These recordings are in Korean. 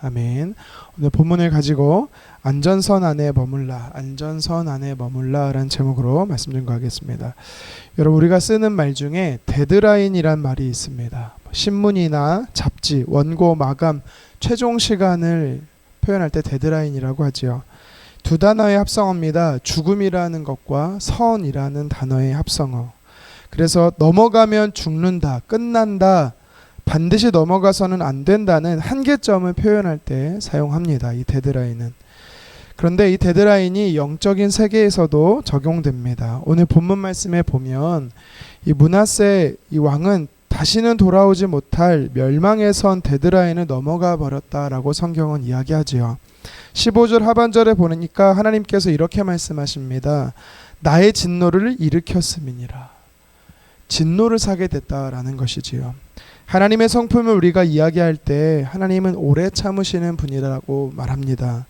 아멘. 오늘 본문을 가지고 안전선 안에 머물라, 안전선 안에 머물라라는 제목으로 말씀 전가하겠습니다. 여러분 우리가 쓰는 말 중에 데드라인이란 말이 있습니다. 신문이나 잡지, 원고 마감 최종 시간을 표현할 때 데드라인이라고 하지요. 두 단어의 합성어입니다. 죽음이라는 것과 선이라는 단어의 합성어. 그래서 넘어가면 죽는다, 끝난다, 반드시 넘어가서는 안 된다는 한계점을 표현할 때 사용합니다. 이 데드라인은. 그런데 이 데드라인이 영적인 세계에서도 적용됩니다. 오늘 본문 말씀에 보면 이 문하세 이 왕은 다시는 돌아오지 못할 멸망의 선 데드라인을 넘어가 버렸다라고 성경은 이야기하지요. 15절 하반절에 보니까 하나님께서 이렇게 말씀하십니다. 나의 진노를 일으켰음이니라. 진노를 사게 됐다라는 것이지요. 하나님의 성품을 우리가 이야기할 때 하나님은 오래 참으시는 분이라고 말합니다.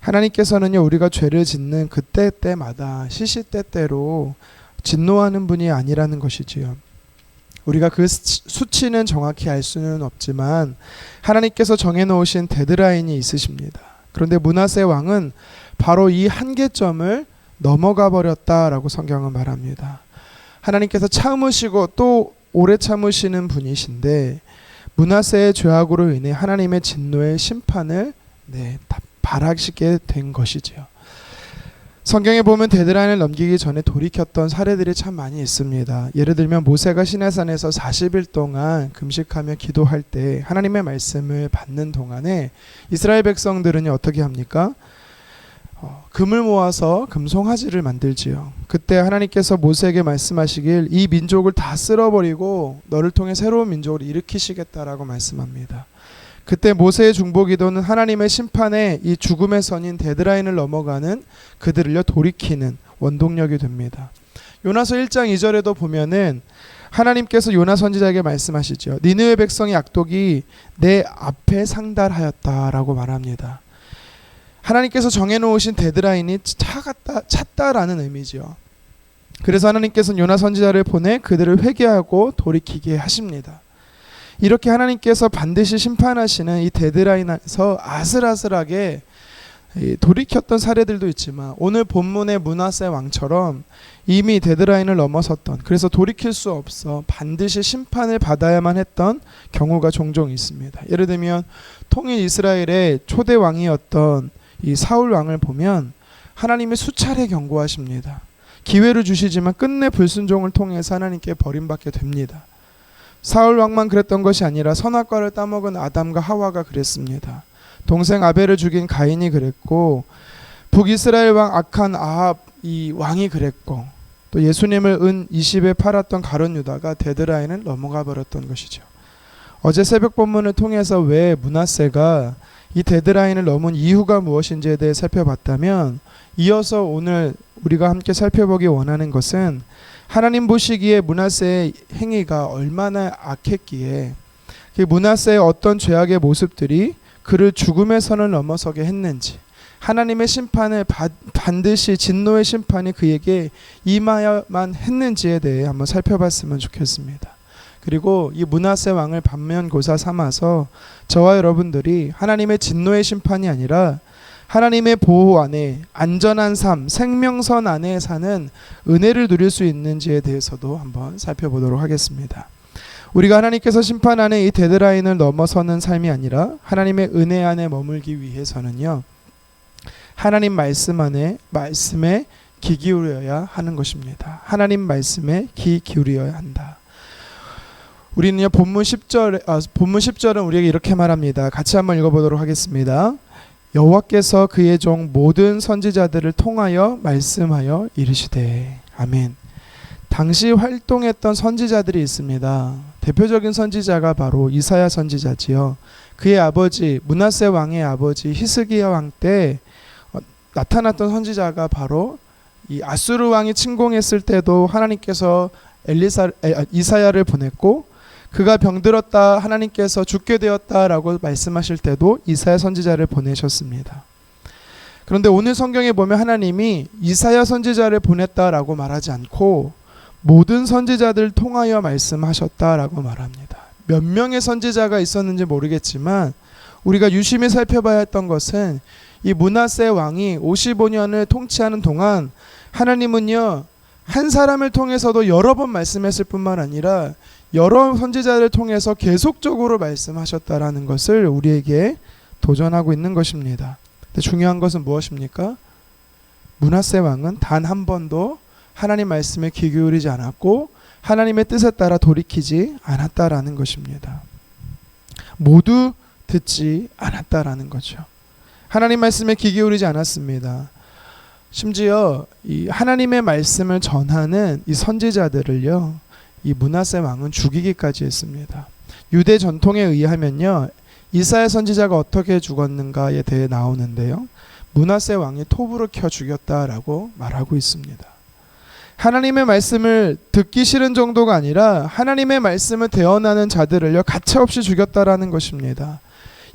하나님께서는요 우리가 죄를 짓는 그때 때마다 시시때때로 진노하는 분이 아니라는 것이지요. 우리가 그 수- 수치는 정확히 알 수는 없지만 하나님께서 정해놓으신 데드라인이 있으십니다. 그런데 문하세 왕은 바로 이 한계점을 넘어가 버렸다라고 성경은 말합니다. 하나님께서 참으시고 또 오래 참으시는 분이신데 문하세의 죄악으로 인해 하나님의 진노의 심판을 네, 다 발하시게 된 것이지요. 성경에 보면 데드라인을 넘기기 전에 돌이켰던 사례들이 참 많이 있습니다. 예를 들면 모세가 시내산에서 40일 동안 금식하며 기도할 때 하나님의 말씀을 받는 동안에 이스라엘 백성들은 어떻게 합니까? 어, 금을 모아서 금송아지를 만들지요. 그때 하나님께서 모세에게 말씀하시길 이 민족을 다 쓸어버리고 너를 통해 새로운 민족을 일으키시겠다라고 말씀합니다. 그때 모세의 중보기도는 하나님의 심판에 이 죽음의 선인 데드라인을 넘어가는 그들을요 돌이키는 원동력이 됩니다. 요나서 1장 2절에도 보면은 하나님께서 요나 선지자에게 말씀하시죠. 니느웨 백성의 악독이 내 앞에 상달하였다라고 말합니다. 하나님께서 정해놓으신 데드라인이 차갔다 찼다라는 의미죠. 그래서 하나님께서는 요나 선지자를 보내 그들을 회개하고 돌이키게 하십니다. 이렇게 하나님께서 반드시 심판하시는 이 데드라인에서 아슬아슬하게 이 돌이켰던 사례들도 있지만 오늘 본문의 문하세 왕처럼 이미 데드라인을 넘어섰던 그래서 돌이킬 수 없어 반드시 심판을 받아야만 했던 경우가 종종 있습니다. 예를 들면 통일 이스라엘의 초대 왕이었던 이 사울 왕을 보면 하나님이 수차례 경고하십니다. 기회를 주시지만 끝내 불순종을 통해서 하나님께 버림받게 됩니다. 사울 왕만 그랬던 것이 아니라 선악과를 따먹은 아담과 하와가 그랬습니다. 동생 아벨을 죽인 가인이 그랬고 북이스라엘 왕 악한 아합 이 왕이 그랬고 또 예수님을 은 20에 팔았던 가론 유다가 데드라인을 넘어가 버렸던 것이죠. 어제 새벽 본문을 통해서 왜 문하세가 이 데드라인을 넘은 이유가 무엇인지에 대해 살펴봤다면 이어서 오늘 우리가 함께 살펴보기 원하는 것은 하나님 보시기에 문하세의 행위가 얼마나 악했기에 그 문하세의 어떤 죄악의 모습들이 그를 선을 넘어서게 했는지 하나님의 심판을 바, 반드시 진노의 심판이 그에게 임하여만 했는지에 대해 한번 살펴봤으면 좋겠습니다. 그리고 이 문하세 왕을 반면교사 삼아서 저와 여러분들이 하나님의 진노의 심판이 아니라 하나님의 보호 안에 안전한 삶, 생명선 안에 사는 은혜를 누릴 수 있는지에 대해서도 한번 살펴보도록 하겠습니다. 우리가 하나님께서 심판하는 이 데드라인을 넘어서는 삶이 아니라 하나님의 은혜 안에 머물기 위해서는요. 하나님 말씀 안에 말씀에 귀 기울여야 하는 것입니다. 하나님 말씀에 귀 기울여야 한다. 우리는요 본문 10절 아, 본문 10절은 우리에게 이렇게 말합니다. 같이 한번 읽어보도록 하겠습니다. 여호와께서 그의 종 모든 선지자들을 통하여 말씀하여 이르시되 아멘. 당시 활동했던 선지자들이 있습니다. 대표적인 선지자가 바로 이사야 선지자지요. 그의 아버지 문하세 왕의 아버지 히스기야 왕때 어, 나타났던 선지자가 바로 이 아수르 왕이 침공했을 때도 하나님께서 엘리사 에, 아, 이사야를 보냈고 그가 병들었다 하나님께서 죽게 되었다라고 말씀하실 때도 이사야 선지자를 보내셨습니다. 그런데 오늘 성경에 보면 하나님이 이사야 선지자를 보냈다라고 말하지 않고 모든 선지자들 통하여 말씀하셨다라고 말합니다. 몇 명의 선지자가 있었는지 모르겠지만 우리가 유심히 살펴봐야 했던 것은 이 문하세 왕이 55년을 통치하는 동안 하나님은요 한 사람을 통해서도 여러 번 말씀했을 뿐만 아니라 여러 선지자를 통해서 계속적으로 말씀하셨다라는 것을 우리에게 도전하고 있는 것입니다. 근데 중요한 것은 무엇입니까? 문하세 왕은 단 한 번도 하나님 말씀에 귀 기울이지 않았고 하나님의 뜻에 따라 돌이키지 않았다라는 것입니다. 모두 듣지 않았다라는 거죠. 하나님 말씀에 귀 기울이지 않았습니다. 심지어 이 하나님의 말씀을 전하는 이 선지자들을요. 이 문하세 왕은 죽이기까지 했습니다. 유대 전통에 의하면요. 이사야 선지자가 어떻게 죽었는가에 대해 나오는데요. 문하세 왕이 톱으로 켜 죽였다라고 말하고 있습니다. 하나님의 말씀을 듣기 싫은 정도가 아니라 하나님의 말씀을 대언하는 자들을요 가차없이 죽였다라는 것입니다.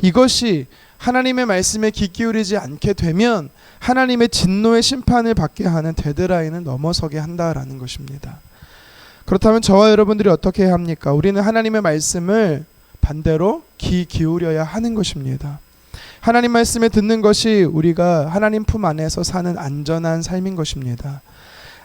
이것이 하나님의 말씀에 귀 기울이지 않게 되면 하나님의 진노의 심판을 받게 하는 데드라인을 넘어서게 한다라는 것입니다. 그렇다면 저와 여러분들이 어떻게 해야 합니까? 우리는 하나님의 말씀을 반대로 귀 기울여야 하는 것입니다. 하나님 말씀에 듣는 것이 우리가 하나님 품 안에서 사는 안전한 삶인 것입니다.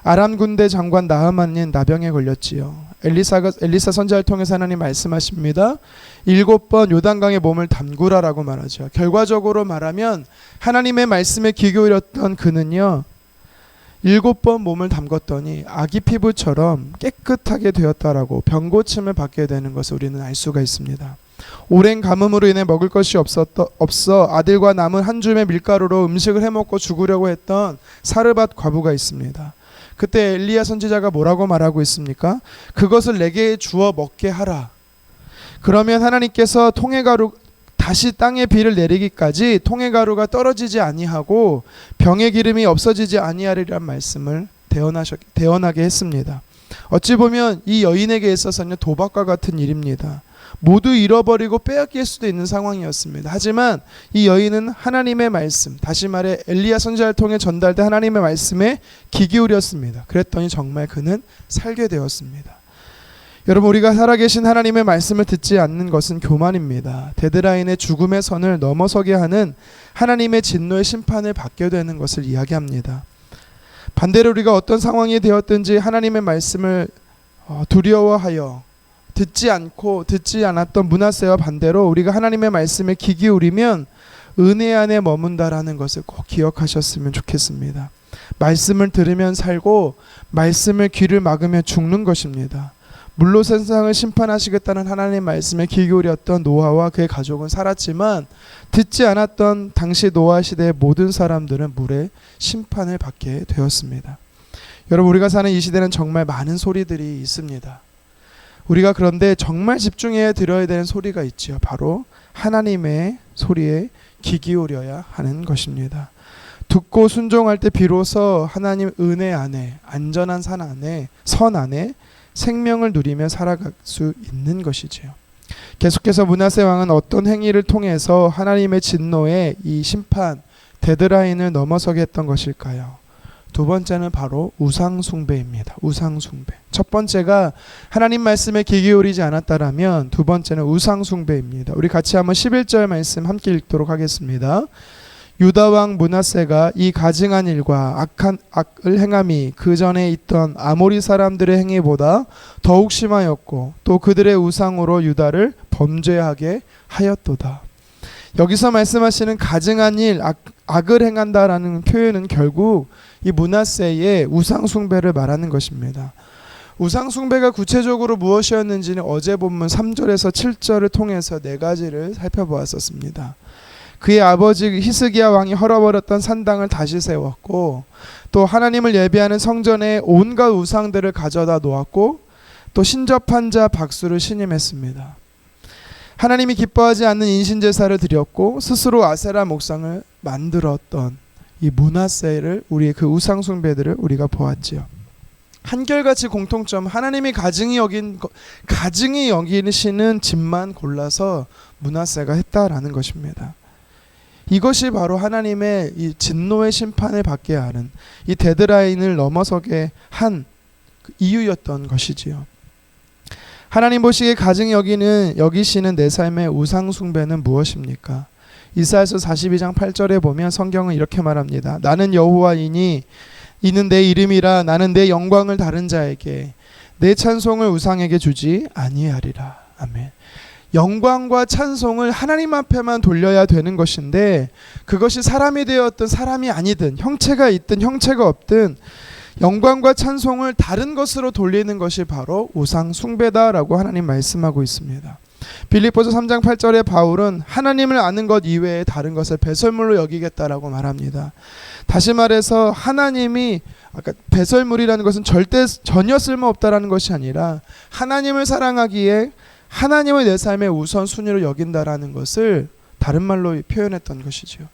아람 군대 장관 나하만은 나병에 걸렸지요. 엘리사가 엘리사 선지자를 통해서 하나님 말씀하십니다. 일곱 번 요단강에 몸을 담그라라고 말하죠. 결과적으로 말하면 하나님의 말씀에 귀 기울였던 그는요. 일곱 번 몸을 담궜더니 아기 피부처럼 깨끗하게 되었다라고 병고침을 받게 되는 것을 우리는 알 수가 있습니다. 오랜 가뭄으로 인해 먹을 것이 없었 없어 아들과 남은 한 줌의 밀가루로 음식을 해먹고 죽으려고 했던 사르밧 과부가 있습니다. 그때 엘리야 선지자가 뭐라고 말하고 있습니까? 그것을 내게 주어 먹게 하라. 그러면 하나님께서 통해가루 다시 땅에 비를 내리기까지 통해가루가 떨어지지 아니하고 병의 기름이 없어지지 아니하리란 말씀을 대언하셨 대언하게 했습니다. 어찌 보면 이 여인에게 있어서는 도박과 같은 일입니다. 모두 잃어버리고 빼앗길 수도 있는 상황이었습니다. 하지만 이 여인은 하나님의 말씀, 다시 말해 엘리야 선지자를 통해 전달된 하나님의 말씀에 귀 기울였습니다. 그랬더니 정말 그는 살게 되었습니다. 여러분 우리가 살아계신 하나님의 말씀을 듣지 않는 것은 교만입니다. 데드라인의 죽음의 선을 넘어서게 하는 하나님의 진노의 심판을 받게 되는 것을 이야기합니다. 반대로 우리가 어떤 상황이 되었든지 하나님의 말씀을 어, 두려워하여 듣지 않고 듣지 않았던 문하세와 반대로 우리가 하나님의 말씀에 귀 기울이면 은혜 안에 머문다라는 것을 꼭 기억하셨으면 좋겠습니다. 말씀을 들으면 살고 말씀을 귀를 막으면 죽는 것입니다. 물로 세상을 심판하시겠다는 하나님의 말씀에 귀 기울였던 노아와 그의 가족은 살았지만 듣지 않았던 당시 노아 시대의 모든 사람들은 물의 심판을 받게 되었습니다. 여러분 우리가 사는 이 시대는 정말 많은 소리들이 있습니다. 우리가 그런데 정말 집중해야 들어야 되는 소리가 있지요. 바로 하나님의 소리에 귀 기울여야 하는 것입니다. 듣고 순종할 때 비로소 하나님 은혜 안에 안전한 산 안에 선 안에 생명을 누리며 살아갈 수 있는 것이지요. 계속해서 문하세 왕은 어떤 행위를 통해서 하나님의 진노의 이 심판 데드라인을 넘어서게 했던 것일까요? 두 번째는 바로 우상 숭배입니다. 우상 숭배. 첫 번째가 하나님 말씀에 귀 기울이지 않았다라면 두 번째는 우상 숭배입니다. 우리 같이 한번 11절 말씀 함께 읽도록 하겠습니다. 유다 왕 문하세가 이 가증한 일과 악한 악을 행함이 그 전에 있던 아모리 사람들의 행위보다 더욱 심하였고 또 그들의 우상으로 유다를 범죄하게 하였도다. 여기서 말씀하시는 가증한 일, 악, 악을 행한다라는 표현은 결국 이 문하세의 우상 숭배를 말하는 것입니다. 우상 숭배가 구체적으로 무엇이었는지는 어제 본문 3절에서 7절을 통해서 네 가지를 살펴보았었습니다. 그의 아버지 히스기야 왕이 헐어버렸던 산당을 다시 세웠고 또 하나님을 예배하는 성전에 온갖 우상들을 가져다 놓았고 또 신접한 자 박수를 신임했습니다. 하나님이 기뻐하지 않는 인신 제사를 드렸고 스스로 아세라 목상을 만들었던 이 문하세를 우리의 그 우상 숭배들을 우리가 보았지요. 한결같이 공통점 하나님이 가증이 여긴 가증이 여기시는 집만 골라서 문하세가 했다라는 것입니다. 이것이 바로 하나님의 이 진노의 심판을 받게 하는 이 데드라인을 넘어서게 한 그 이유였던 것이지요. 하나님 보시기에 가증 여기는 여기시는 내 삶의 우상 숭배는 무엇입니까? 이사야서 42장 8절에 보면 성경은 이렇게 말합니다. 나는 여호와이니 이는 내 이름이라 나는 내 영광을 다른 자에게 내 찬송을 우상에게 주지 아니하리라. 아멘. 영광과 찬송을 하나님 앞에만 돌려야 되는 것인데 그것이 사람이 되었든 사람이 아니든 형체가 있든 형체가 없든 영광과 찬송을 다른 것으로 돌리는 것이 바로 우상 숭배다라고 하나님 말씀하고 있습니다. 빌립보서 3장 8절에 바울은 하나님을 아는 것 이외에 다른 것을 배설물로 여기겠다라고 말합니다. 다시 말해서 하나님이 아까 배설물이라는 것은 절대 전혀 쓸모없다라는 것이 아니라 하나님을 사랑하기에 하나님을 내 삶의 우선 순위로 여긴다라는 것을 다른 말로 표현했던 것이지요.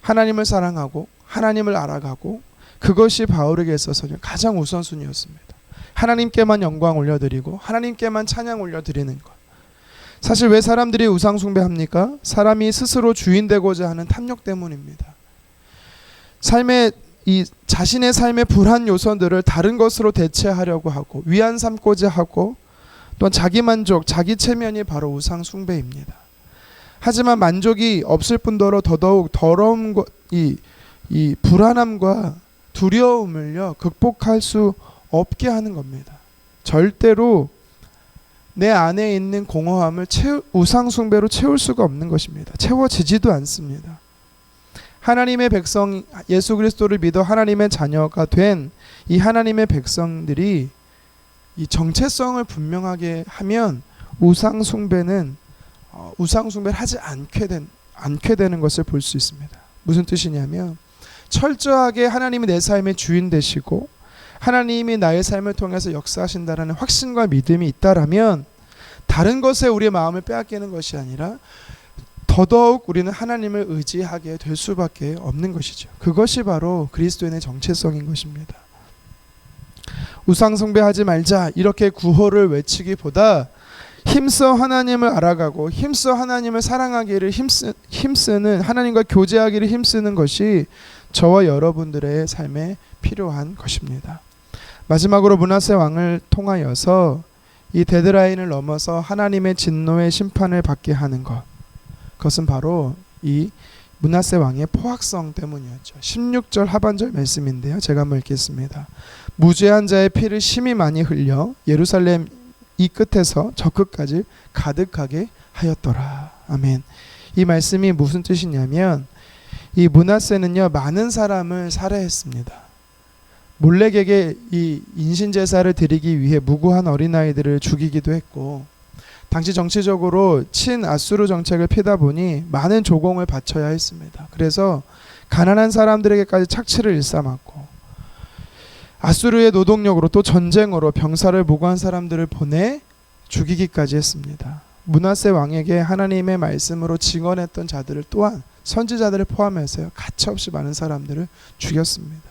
하나님을 사랑하고 하나님을 알아가고 그것이 바울에게 있어서는 가장 우선 순위였습니다. 하나님께만 영광 올려드리고 하나님께만 찬양 올려드리는 것. 사실 왜 사람들이 우상 숭배합니까? 사람이 스스로 주인 되고자 하는 탐욕 때문입니다. 삶의 이 자신의 삶의 불안 요소들을 다른 것으로 대체하려고 하고 위안 삼고자 하고 또한 자기 만족, 자기 체면이 바로 우상 숭배입니다. 하지만 만족이 없을 뿐더러 더더욱 더러운 것, 이, 이 불안함과 두려움을요 극복할 수 없게 하는 겁니다. 절대로 내 안에 있는 공허함을 채우, 우상 숭배로 채울 수가 없는 것입니다. 채워지지도 않습니다. 하나님의 백성 예수 그리스도를 믿어 하나님의 자녀가 된 이 하나님의 백성들이 이 정체성을 분명하게 하면 우상 숭배는 어, 우상 숭배를 하지 않게 된 않게 되는 것을 볼 수 있습니다. 무슨 뜻이냐면 철저하게 하나님이 내 삶의 주인 되시고 하나님이 나의 삶을 통해서 역사하신다라는 확신과 믿음이 있다라면 다른 것에 우리의 마음을 빼앗기는 것이 아니라 더더욱 우리는 하나님을 의지하게 될 수밖에 없는 것이죠. 그것이 바로 그리스도인의 정체성인 것입니다. 우상 숭배하지 말자 이렇게 구호를 외치기보다 힘써 하나님을 알아가고 힘써 하나님을 사랑하기를 힘쓰, 힘쓰는 하나님과 교제하기를 힘쓰는 것이 저와 여러분들의 삶에 필요한 것입니다. 마지막으로 문하세 왕을 통하여서 이 데드라인을 넘어서 하나님의 진노의 심판을 받게 하는 것. 그것은 바로 이 문하세 왕의 포악성 때문이었죠. 16절 하반절 말씀인데요. 제가 한번 읽겠습니다. 무죄한 자의 피를 심히 많이 흘려 예루살렘 이 끝에서 저 끝까지 가득하게 하였더라. 아멘. 이 말씀이 무슨 뜻이냐면 이 문하세는요 많은 사람을 살해했습니다. 몰래에게 이 인신 제사를 드리기 위해 무고한 어린아이들을 죽이기도 했고 당시 정치적으로 친아수르 정책을 피다 보니 많은 조공을 바쳐야 했습니다. 그래서 가난한 사람들에게까지 착취를 일삼았고 아수르의 노동력으로 또 전쟁으로 병사를 무고한 사람들을 보내 죽이기까지 했습니다. 문하세 왕에게 하나님의 말씀으로 증언했던 자들을 또한 선지자들을 포함해서요 가차없이 많은 사람들을 죽였습니다.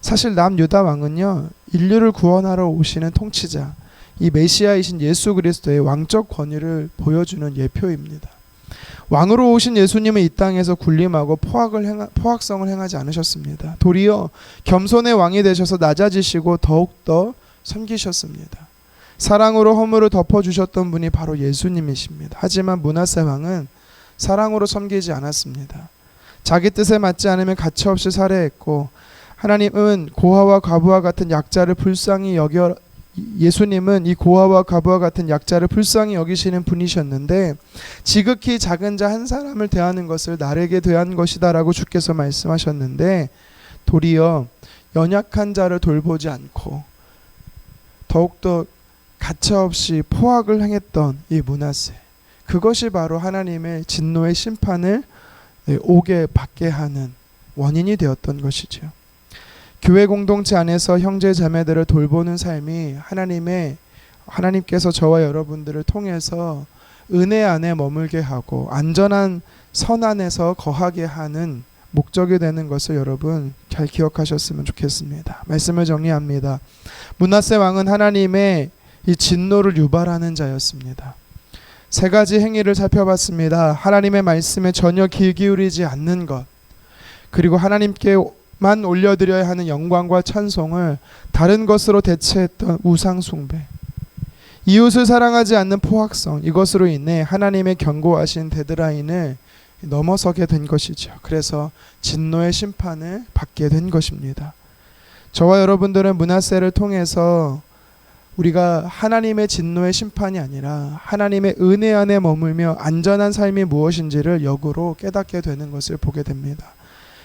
사실 남유다 왕은요 인류를 구원하러 오시는 통치자 이 메시아이신 예수 그리스도의 왕적 권위를 보여주는 예표입니다. 왕으로 오신 예수님은 이 땅에서 군림하고 포악을 행하, 포악성을 행하지 않으셨습니다. 도리어 겸손의 왕이 되셔서 낮아지시고 더욱더 섬기셨습니다. 사랑으로 허물을 덮어주셨던 분이 바로 예수님이십니다. 하지만 문하세 왕은 사랑으로 섬기지 않았습니다. 자기 뜻에 맞지 않으면 가차없이 살해했고 하나님은 고아와 과부와 같은 약자를 불쌍히 여겨 예수님은 이 고아와 과부와 같은 약자를 불쌍히 여기시는 분이셨는데 지극히 작은 자 한 사람을 대하는 것을 나에게 대한 것이다라고 주께서 말씀하셨는데 도리어 연약한 자를 돌보지 않고 더욱더 가차없이 포악을 행했던 이 문하세 그것이 바로 하나님의 진노의 심판을 오게 받게 하는 원인이 되었던 것이죠. 교회 공동체 안에서 형제 자매들을 돌보는 삶이 하나님의 하나님께서 저와 여러분들을 통해서 은혜 안에 머물게 하고 안전한 선 안에서 거하게 하는 목적이 되는 것을 여러분 잘 기억하셨으면 좋겠습니다. 말씀을 정리합니다. 문하세 왕은 하나님의 이 진노를 유발하는 자였습니다. 세 가지 행위를 살펴봤습니다. 하나님의 말씀에 전혀 귀 기울이지 않는 것, 그리고 하나님께 만 올려드려야 하는 영광과 찬송을 다른 것으로 대체했던 우상 숭배. 이웃을 사랑하지 않는 포악성 이것으로 인해 하나님의 경고하신 데드라인을 넘어서게 된 것이죠. 그래서 진노의 심판을 받게 된 것입니다. 저와 여러분들은 문하세를 통해서 우리가 하나님의 진노의 심판이 아니라 하나님의 은혜 안에 머물며 안전한 삶이 무엇인지를 역으로 깨닫게 되는 것을 보게 됩니다.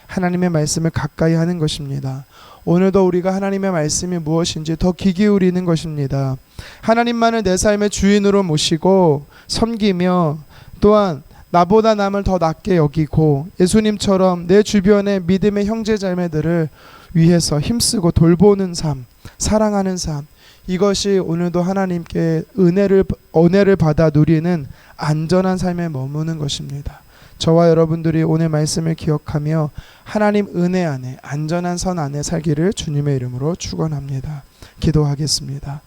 하나님의 말씀을 가까이 하는 것입니다. 오늘도 우리가 하나님의 말씀이 무엇인지 더 귀 기울이는 것입니다. 하나님만을 내 삶의 주인으로 모시고 섬기며 또한 나보다 남을 더 낮게 여기고 예수님처럼 내 주변의 믿음의 형제 자매들을 위해서 힘쓰고 돌보는 삶, 사랑하는 삶 이것이 오늘도 하나님께 은혜를 은혜를 받아 누리는 안전한 삶에 머무는 것입니다. 저와 여러분들이 오늘 말씀을 기억하며 하나님 은혜 안에 안전한 선 안에 살기를 주님의 이름으로 축원합니다. 기도하겠습니다.